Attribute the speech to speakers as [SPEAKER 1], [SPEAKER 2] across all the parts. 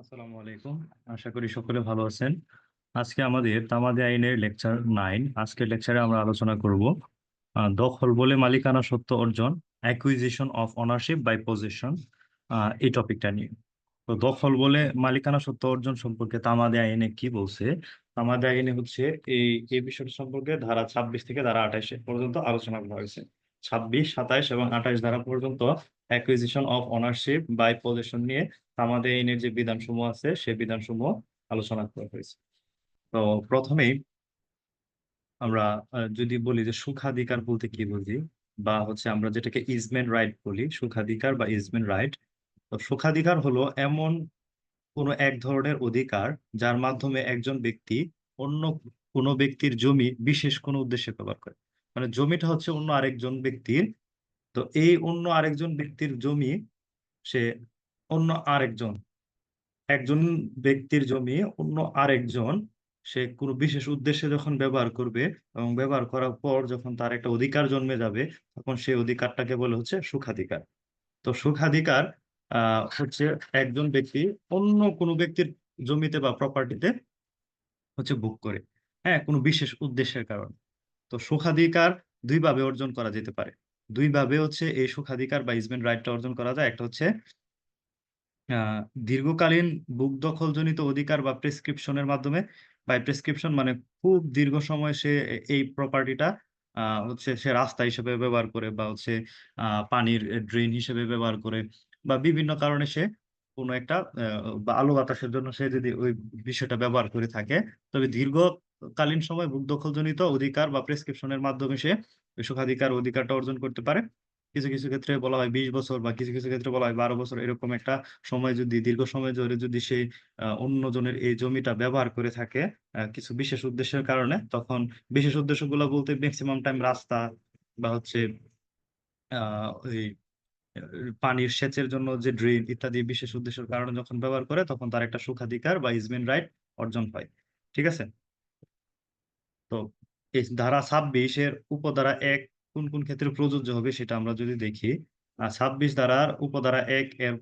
[SPEAKER 1] আসসালামু আলাইকুম। আশা করি সকলে ভালো আছেন। আজকে আমাদের তামাদি আইনের লেকচার নাইন। আজকের লেকচারে আমরা আলোচনা করব দখল বলে মালিকানা সত্ত্ব অর্জন acquisition of ownership by possession এই টপিকটা নিয়ে। তো দখল বলে মালিকানা সত্ত্ব অর্জন সম্পর্কে তামাদি আইনে কি বলছে? তামাদি আইনে হচ্ছে এই এই বিষয়টা সম্পর্কে ধারা ছাব্বিশ থেকে ধারা আঠাশ পর্যন্ত আলোচনা করা হয়েছে। ছাব্বিশ, সাতাইশ এবং আঠাইশ ধারা পর্যন্ত acquisition of ownership by possession নিয়ে আমাদের আইনের যে বিধানসমূহ আছে, সেই বিধানসমূহ আলোচনা করা হয়েছে। তো প্রথমেই আমরা যদি বলি যে সুখাধিকার বলতে কি বুঝি? বা হচ্ছে আমরা যেটাকে ইজমেন্ট রাইট বলি, সুখাধিকার বা ইজমেন্ট রাইট তো সুখাধিকার হলো এমন কোনো এক ধরনের অধিকার যার মাধ্যমে একজন ব্যক্তি অন্য কোনো ব্যক্তির জমি বিশেষ কোনো উদ্দেশ্যে ব্যবহার করে। মানে জমিটা হচ্ছে অন্য আরেকজন ব্যক্তির। তো এই অন্য আরেকজন ব্যক্তির জমি, সে অন্য আরেকজন, একজন ব্যক্তির জমি, অন্য আরেকজন, সে কোনো বিশেষ উদ্দেশ্যে যখন ব্যবহার করবে এবং ব্যবহার করার পর যখন তার একটা অধিকার জন্মে যাবে, তখন সেই অধিকারটাকে বলে হচ্ছে সুখাধিকার। তো সুখাধিকার আহ হচ্ছে একজন ব্যক্তি অন্য কোনো ব্যক্তির জমিতে বা প্রপার্টিতে হচ্ছে ভোগ করে। হ্যাঁ কোনো বিশেষ উদ্দেশ্যের কারণে। তো সুখাধিকার দুইভাবে অর্জন করা যেতে পারে। দুইভাবে হচ্ছে এই সুখাধিকার বা ইজমেন্ট রাইটটা অর্জন করা যায়। একটা হচ্ছে দীর্ঘকালীন বুক দখলজনিত অধিকার বা প্রেসক্রিপশনের মাধ্যমে। বাই প্রেসক্রিপশন মানে খুব দীর্ঘ সময় সে এই প্রপার্টিটা হচ্ছে সে রাস্তা হিসেবে ব্যবহার করে বা হচ্ছে পানির ড্রেন হিসেবে ব্যবহার করে বা বিভিন্ন কারণে সে কোনো একটা আলো বাতাসের জন্য সে যদি ওই বিষয়টা ব্যবহার করে থাকে, তবে দীর্ঘকালীন সময় দখলজনিত অধিকার বা প্রেসক্রিপশনের মাধ্যমে সে সুখাধিকার অধিকারটা অর্জন করতে পারে। কিছু কিছু ক্ষেত্রে বলা হয় বিশ বছর বা কিছু কিছু ক্ষেত্রে বলা হয় বারো বছর। এরকম একটা সময় যদি, দীর্ঘ সময় ধরে যদি সে অন্যজনের এই জমিটা ব্যবহার করে থাকে কিছু বিশেষ উদ্দেশ্যের কারণে, তখন বিশেষ উদ্দেশ্যগুলো বলতে ম্যাক্সিমাম টাইম রাস্তা বা হচ্ছে ওই, পানির সেচের জন্য যে ড্রেন ইত্যাদি বিশেষ উদ্দেশ্যের কারণে যখন ব্যবহার করে, তখন তার একটা সুখাধিকার বা ইজমেন্ট রাইট অর্জন হয়। ঠিক আছে? তো এই ধারা ছাব্বিশের উপধারা এক কোন কোন ক্ষেত্রে প্রযোজ্য হবে সেটা আমরা যদি দেখি ছাব্বিশ ধারার উপধারা এক এর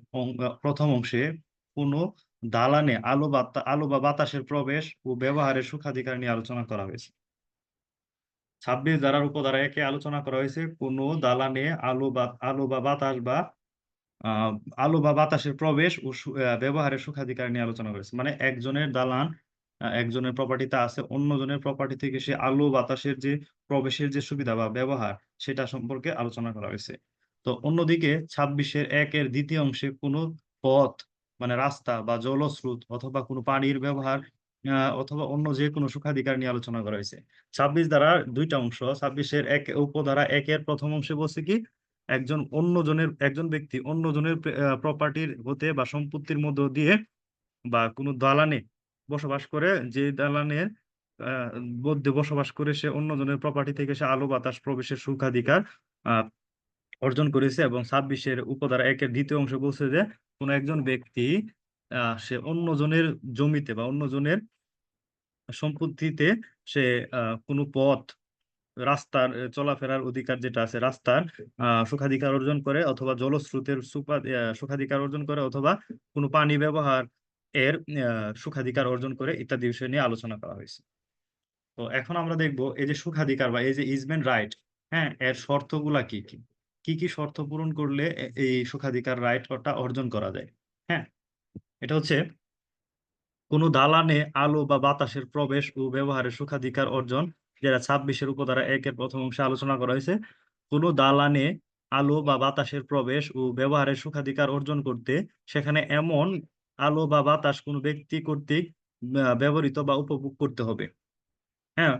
[SPEAKER 1] প্রথম অংশে কোন দালানে আলো বাতা আলো বা বাতাসের প্রবেশ ও ব্যবহারের সুখাধিকার নিয়ে আলোচনা করা হয়েছে। ছাব্বিশ ধারার উপধারা একে আলোচনা করা হয়েছে কোন দালানে আলো বা আলো বা বাতাস বা আলো বা বাতাসের প্রবেশ ও ব্যবহারের সুখাধিকার নিয়ে আলোচনা করেছে মানে একজনের দালান একজনের প্রপার্টিতে আছে, অন্যজনের প্রপার্টি থেকে সে আলো, বাতাসের যে প্রবেশের যে সুবিধা বা ব্যবহার, সেটা সম্পর্কে আলোচনা করা হয়েছে। তো অন্যদিকে ছাব্বিশের একের দ্বিতীয় অংশে কোনো পথ মানে রাস্তা বা জলস্রোত অথবা কোনো পানির ব্যবহার অথবা অন্য যে কোনো সুখাধিকার নিয়ে আলোচনা করা হয়েছে। ছাব্বিশ দ্বারা দুইটা অংশ, ছাব্বিশের এক উপধারা একের প্রথম অংশে বলছে কি, একজন অন্যজনের, একজন ব্যক্তি অন্যজনের প্রপার্টির হতে বা সম্পত্তির মধ্য দিয়ে বা কোনো দালানে বসবাস করে, যে দালানের মধ্যে বসবাস করে সে অন্যজনের প্রপার্টি থেকে সে আলো, বাতাস, প্রবেশের সুখাধিকার অর্জন করেছে এবং ছাব্বিশের উপধারা একের দ্বিতীয় অংশ বলছে যে, কোনো একজন ব্যক্তি সে অন্যজনের জমিতে বা অন্যজনের সম্পত্তিতে সে কোনো পথ, রাস্তার চলাফেরার অধিকার যেটা আছে, রাস্তার সুখাধিকার অর্জন করে অথবা জলস্রোতের সুপা- সুখাধিকার অর্জন করে অথবা কোনো পানি ব্যবহার এর সুখাধিকার অর্জন করে ইত্যাদি বিষয় নিয়ে আলোচনা করা হয়েছে। তো এখন আমরা দেখব এই যে সুখাধিকার বা এই যে ইজমেন্ট রাইট হ্যাঁ এর শর্তগুলা কি কি? কি কি শর্ত পূরণ করলে এই সুখাধিকার রাইটটা অর্জন করা যায়? হ্যাঁ এটা হচ্ছে কোনো দালানে আলো বা বাতাসের প্রবেশ ও ব্যবহারের সুখাধিকার অর্জন, যেটা ছাব্বিশের উপধারা একের প্রথম অংশে আলোচনা করা হয়েছে, কোনো দালানে আলো বা বাতাসের প্রবেশ ও ব্যবহারের সুখাধিকার অর্জন করতে সেখানে এমন আলো বা বাতাস কোনো ব্যক্তি কর্তৃক ব্যবহৃত বা উপভোগ করতে হবে। হ্যাঁ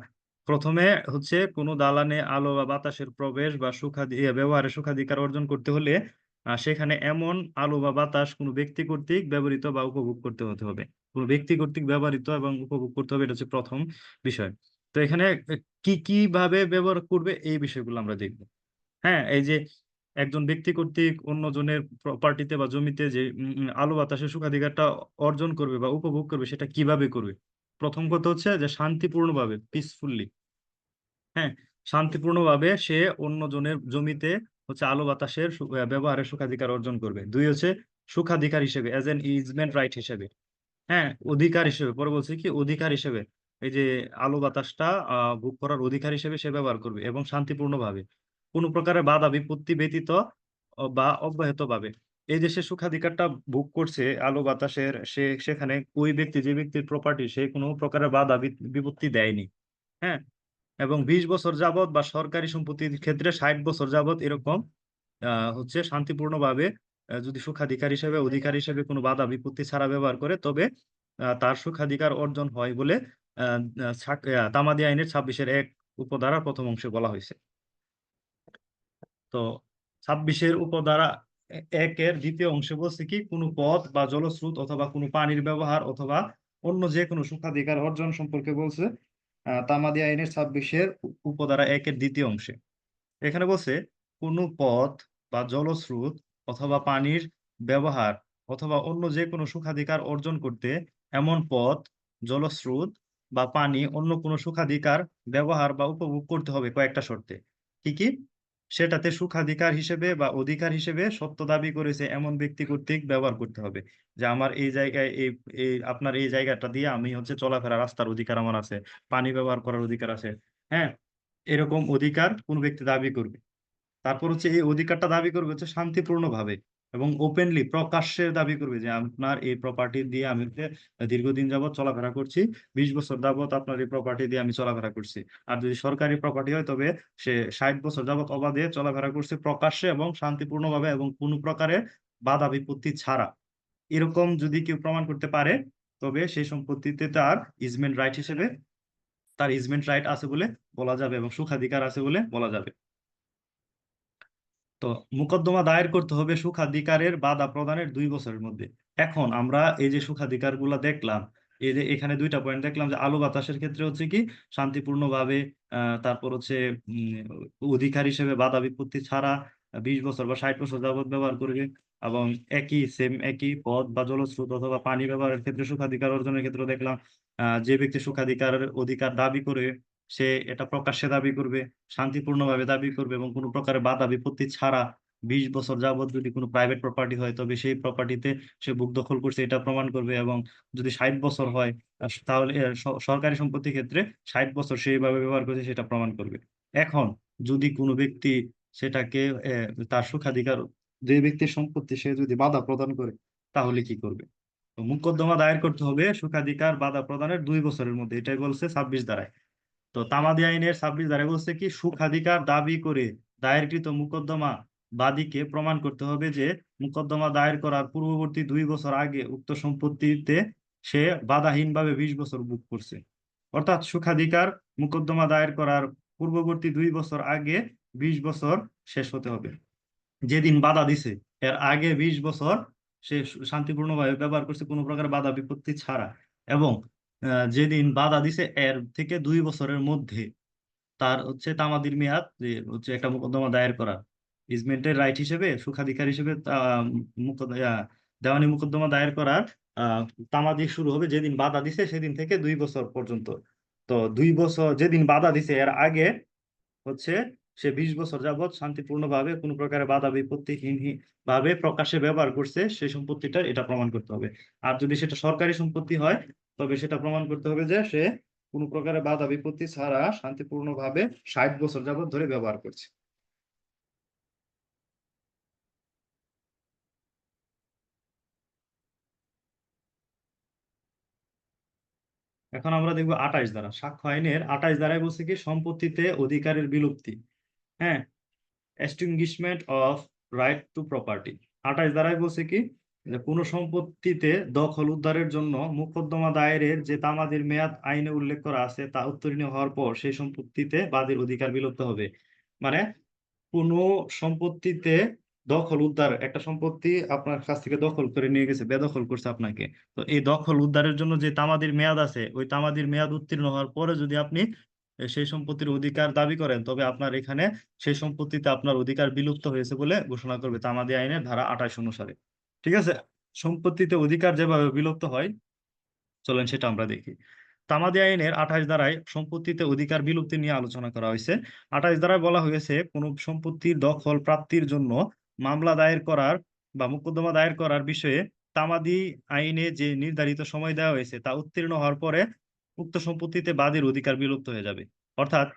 [SPEAKER 1] প্রথমে হচ্ছে কোনো দালানে আলো বা বাতাসের প্রবেশ বা সুখাধি ইয়ে, ব্যবহারের সুখাধিকার অর্জন করতে হলে সেখানে এমন আলো বা বাতাস কোনো ব্যক্তি কর্তৃক ব্যবহৃত বা উপভোগ করতে হতে হবে। কোনো ব্যক্তি কর্তৃক ব্যবহৃত এবং উপভোগ করতে হবে এটা হচ্ছে প্রথম বিষয়। তো এখানে কি কি ভাবে ব্যবহার করবে এই বিষয়গুলো আমরা দেখব। হ্যাঁ এই যে একজন ব্যক্তি কর্তৃক অন্যজনের প্রপার্টিতে বা জমিতে যে আলো বাতাসের সুখাধিকারটা অর্জন করবে বা উপভোগ করবে, সেটা কীভাবে করবে? প্রথম কথা হচ্ছে যে শান্তিপূর্ণভাবে পিসফুল্লি হ্যাঁ? শান্তিপূর্ণভাবে সে অন্যজনের জমিতে হচ্ছে আলো বাতাসের ব্যবহারের সুখাধিকার অর্জন করবে। দুই হচ্ছে সুখাধিকার হিসেবে এজ এন ইজমেন্ট রাইট হিসেবে হ্যাঁ? অধিকার হিসেবে, পরে বলছে কি, অধিকার হিসেবে, এই যে আলো বাতাসটা ভোগ করার অধিকার হিসেবে সে ব্যবহার করবে এবং শান্তিপূর্ণভাবে। কোনো প্রকারের বাধা, বিপত্তি ব্যতীত বা অব্যাহতভাবে। এই যে সে সুখাধিকারটা ভোগ করছে, আলো বাতাসের, সে সেখানে ওই ব্যক্তি, যে ব্যক্তির প্রপার্টি সে কোনো প্রকারের বাধা বিপত্তি দেয়নি। হ্যাঁ? এবং বিশ বছর যাবত বা সরকারি সম্পত্তির ক্ষেত্রে ষাট বছর যাবত এরকম হচ্ছে শান্তিপূর্ণভাবে যদি সুখাধিকার হিসেবে, অধিকার হিসেবে কোনো বাধা, বিপত্তি ছাড়া ব্যবহার করে, তবে তার সুখাধিকার অর্জন হয় বলে তামাদি আইনের ছাব্বিশের এক উপধারার প্রথম অংশে বলা হয়েছে। তো ছাব্বিশের উপধারা একের দ্বিতীয় অংশে বলছে কি, কোনো পথ বা জলস্রোত অথবা কোনো পানির ব্যবহার অথবা অন্য যে কোনো সুখাধিকার অর্জন সম্পর্কে বলছে তামাদি আইনের ছাব্বিশের উপধারা একের দ্বিতীয় অংশে। এখানে বলছে, কোনো পথ বা জলস্রোত অথবা পানির ব্যবহার অথবা অন্য যে কোনো সুখাধিকার অর্জন করতে এমন পথ, জলস্রোত বা পানি অন্য কোনো সুখাধিকার ব্যবহার বা উপভোগ করতে হবে কয়েকটা শর্তে। কি কি? সেটাতে সুখাধিকার হিসেবে বা অধিকার হিসেবে সত্য দাবি করেছে এমন ব্যক্তি কর্তৃক ব্যবহার করতে হবে। যে আমার এই জায়গায় এই এই আপনার এই জায়গাটা দিয়ে আমি হচ্ছে চলাফেরা রাস্তার অধিকার আমার আছে, পানি ব্যবহার করার অধিকার আছে হ্যাঁ? এরকম অধিকার কোন ব্যক্তি দাবি করবে। তারপর হচ্ছে এই অধিকারটা দাবি করবে হচ্ছে শান্তিপূর্ণভাবে। এবং ওপেনলি প্রকাশ্যে দাবি করবে যে আপনার এই প্রপার্টি দিয়ে আমি দীর্ঘদিন যাবৎ চলাফেরা করছি, বিশ বছর যাবত আপনার এই প্রপার্টি দিয়ে আমি চলাফেরা করছি। আর যদি সরকারি প্রপার্টি হয়, তবে সে ষাট বছর যাবত অবাধে চলাফেরা করছে প্রকাশ্যে এবং শান্তিপূর্ণভাবে এবং কোনো প্রকারের বাধা বিপত্তি ছাড়া। এরকম যদি কেউ প্রমাণ করতে পারে, তবে সেই সম্পত্তিতে তার ইজমেন্ট রাইট হিসেবে, তার ইজমেন্ট রাইট আছে বলে বলা যাবে এবং সুখাধিকার আছে বলে বলা যাবে। তো মোকদ্দমা দায়ের করতে হবে সুখাধিকারের বাধা প্রদানের দুই বছরের মধ্যে। এখন আমরা এই যে সুখাধিকারগুলা দেখলাম, এই যে এখানে দুইটা পয়েন্ট দেখলাম যে আলো বাতাসের ক্ষেত্রে হচ্ছে কি শান্তিপূর্ণভাবে তারপর হচ্ছে অধিকার হিসেবে বাধা বিপত্তি ছাড়া বিশ বছর বা ষাট বছর যাবত ব্যবহার করবে এবং একই সেম একই পথ বা জলস্রোত অথবা পানি ব্যবহারের ক্ষেত্রে সুখাধিকার অর্জনের ক্ষেত্রে দেখলাম যে ব্যক্তি সুখাধিকারের অধিকার দাবি করে সে এটা প্রকাশ্যে দাবি করবে, শান্তিপূর্ণভাবে দাবি করবে এবং কোনো প্রকারের বাধা বিপত্তি ছাড়া বিশ বছর যাবত যদি কোনো প্রাইভেট প্রপার্টি হয়, তবে সেই প্রপার্টিতে সে বুক দখল করছে এটা প্রমাণ করবে এবং যদি ষাট বছর হয় তাহলে সরকারি সম্পত্তির ক্ষেত্রে ষাট বছর সেইভাবে ব্যবহার করছে সেটা প্রমাণ করবে। এখন যদি কোনো ব্যক্তি সেটাকে তার সুখাধিকার, যে ব্যক্তির সম্পত্তি সে যদি বাধা প্রদান করে, তাহলে কি করবে? তো মোকদ্দমা দায়ের করতে হবে সুখাধিকার বাধা প্রদানের দুই বছরের মধ্যে, এটাই বলছে ছাব্বিশ ধারায়। তো তামাদি আইনের ছাব্বিশ ধারায় বলছে কি সুখাধিকার দাবি করে দায়েরকৃত মোকদ্দমা বাদীকে প্রমাণ করতে হবে যে মোকদ্দমা দায়ের করার পূর্ববর্তী দুই বছর আগে উক্ত সম্পত্তিতে সে বাধাহীনভাবে বিশ বছর বুক করছে। অর্থাৎ সুখাধিকার মোকদ্দমা দায়ের করার পূর্ববর্তী দুই বছর আগে বিশ বছর শেষ হতে হবে। যেদিন বাধা দিছে, এর আগে বিশ বছর সে শান্তিপূর্ণভাবে ব্যবহার করছে কোনো প্রকার বাধা বিপত্তি ছাড়া। এবং যেদিন বাধা দিছে, এর থেকে দুই বছরের মধ্যে তার হচ্ছে তামাদির মেয়াদ, যে হচ্ছে একটা মোকদ্দমা দায়ের করা। ইজমেন্টের রাইট হিসেবে, সুখাধিকার হিসেবে দেওয়ানি মোকদ্দমা দায়ের করার তামাদি শুরু হবে যেদিন বাধা দিছে, সেদিন থেকে দুই বছর পর্যন্ত। তো দুই বছর, যেদিন বাধা দিছে, এর আগে হচ্ছে সে বিশ বছর যাবৎ শান্তিপূর্ণভাবে কোনো প্রকারে বাধা বিপত্তিহীন ভাবে প্রকাশ্যে ব্যবহার করছে সেই সম্পত্তিটা এটা প্রমাণ করতে হবে। আর যদি সেটা সরকারি সম্পত্তি হয় তবে সেটা প্রমাণ করতে হবে যে সে কোনো প্রকারের বাধা বিপত্তি ছাড়া শান্তিপূর্ণভাবে ষাট বছর যাবৎ ধরে ব্যবহার করছে। এখন আমরা দেখব আঠাশ ধারা। সাক্ষ্য আইনের আঠাশ ধারায় বলছে কি, সম্পত্তিতে অধিকারের বিলুপ্তি হ্যাঁ? Extinguishment of right to property আঠাশ ধারায় বলছে কি কোনো সম্পত্তিতে দখল উদ্ধারের জন্য মোকদ্দমা দায়েরের যে তামাদির মেয়াদ আইনে উল্লেখ করা আছে, তা উত্তীর্ণ হওয়ার পর সেই সম্পত্তিতে বাদীর অধিকার বিলুপ্ত হবে। মানে কোনো সম্পত্তিতে দখল উদ্ধার, একটা সম্পত্তি আপনার কাছ থেকে দখল করে নিয়ে গেছে, বেদখল করছে আপনাকে। তো এই দখল উদ্ধারের জন্য যে তামাদির মেয়াদ আছে, ওই তামাদির মেয়াদ উত্তীর্ণ হওয়ার পরে যদি আপনি সেই সম্পত্তির অধিকার দাবি করেন, তবে আপনার এখানে সেই সম্পত্তিতে আপনার অধিকার বিলুপ্ত হয়েছে বলে ঘোষণা করবে তামাদি আইনের ধারা আঠাশ অনুসারে। ঠিক আছে? সম্পত্তিতে অধিকার যেভাবে বিলুপ্ত হয়, চলেন সেটা আমরা দেখি। তামাদি আইনের আঠাশ ধারায় সম্পত্তিতে অধিকার বিলুপ্তি নিয়ে আলোচনা করা হয়েছে। আঠাশ ধারায় বলা হয়েছে, কোন সম্পত্তির দখল প্রাপ্তির জন্য মামলা দায়ের করার বা মোকদ্দমা দায়ের করার বিষয়ে তামাদি আইনে যে নির্ধারিত সময় দেওয়া হয়েছে, তা উত্তীর্ণ হওয়ার পরে উক্ত সম্পত্তিতে বাদীর অধিকার বিলুপ্ত হয়ে যাবে। অর্থাৎ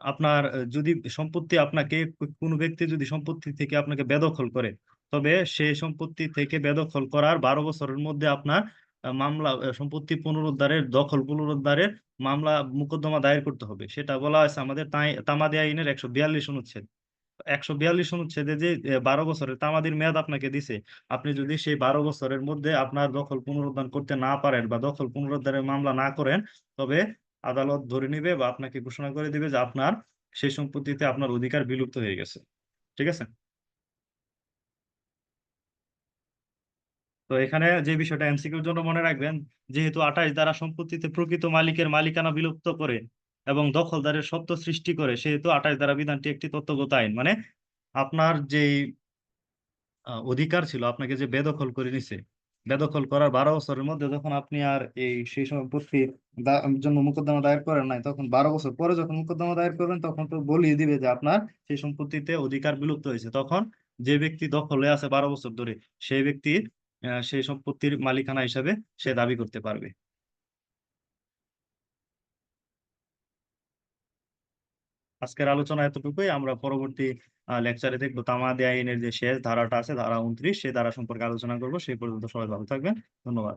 [SPEAKER 1] আপনার, যদি সম্পত্তি আপনাকে, কোনো ব্যক্তি যদি সম্পত্তি থেকে আপনাকে বেদখল করে তবে সেই সম্পত্তি থেকে বেদখল করার বারো বছরের মধ্যে আপনার মামলা সম্পত্তি পুনরুদ্ধারের, দখল পুনরুদ্ধারের মামলা মোকদ্দমা দায়ের করতে হবে। সেটা বলা হয়েছে আমাদের তামাদি আইনের একশো বিয়াল্লিশ অনুচ্ছেদ। একশো বিয়াল্লিশ অনুচ্ছেদে যে বারো বছরের তামাদির মেয়াদ আপনাকে দিছে, আপনি যদি সেই বারো বছরের মধ্যে আপনার দখল পুনরুদ্ধার করতে না পারেন বা দখল পুনরুদ্ধারের মামলা না করেন, তবে আদালত ধরে নিবে বা আপনাকে ঘোষণা করে দিবে যে আপনার সেই সম্পত্তিতে আপনার অধিকার বিলুপ্ত হয়ে গেছে। ঠিক আছে? তো এখানে যে বিষয়টা এমসিকিউর জন্য মনে রাখবেন, যেহেতু আঠাশ দ্বারা সম্পত্তিতে প্রকৃত মালিকের মালিকানা বিলুপ্ত করে এবং দখলদারের সত্ত্ব সৃষ্টি করে, সেহেতু আঠাশ দ্বারা বিধানটি একটি তত্ত্বগত আইন। মানে আপনার যেই অধিকার ছিল, আপনাকে যে বেদখল করে নিছে, বেদখল করার বারো বছরের মধ্যে যখন আপনি আর এই সেই সম্পত্তি জন্য মোকদ্দমা দায়ের করেন নাই, তখন বারো বছর পরে যখন মোকদ্দমা দায়ের করবেন, তখন তো বলিয়ে দিবে যে আপনার সেই সম্পত্তিতে অধিকার বিলুপ্ত হয়েছে। তখন যে ব্যক্তি দখলে আছে বারো বছর ধরে, সেই ব্যক্তির সেই সম্পত্তির মালিকানা হিসাবে সে দাবি করতে পারবে। আজকের আলোচনা এতটুকুই। আমরা পরবর্তী লেকচারে দেখব। তামাদি আইনের যে শেষ ধারাটা আছে, ধারা উনত্রিশ, সেই ধারা সম্পর্কে আলোচনা করব। সেই পর্যন্ত সবাই ভালো থাকবেন। ধন্যবাদ।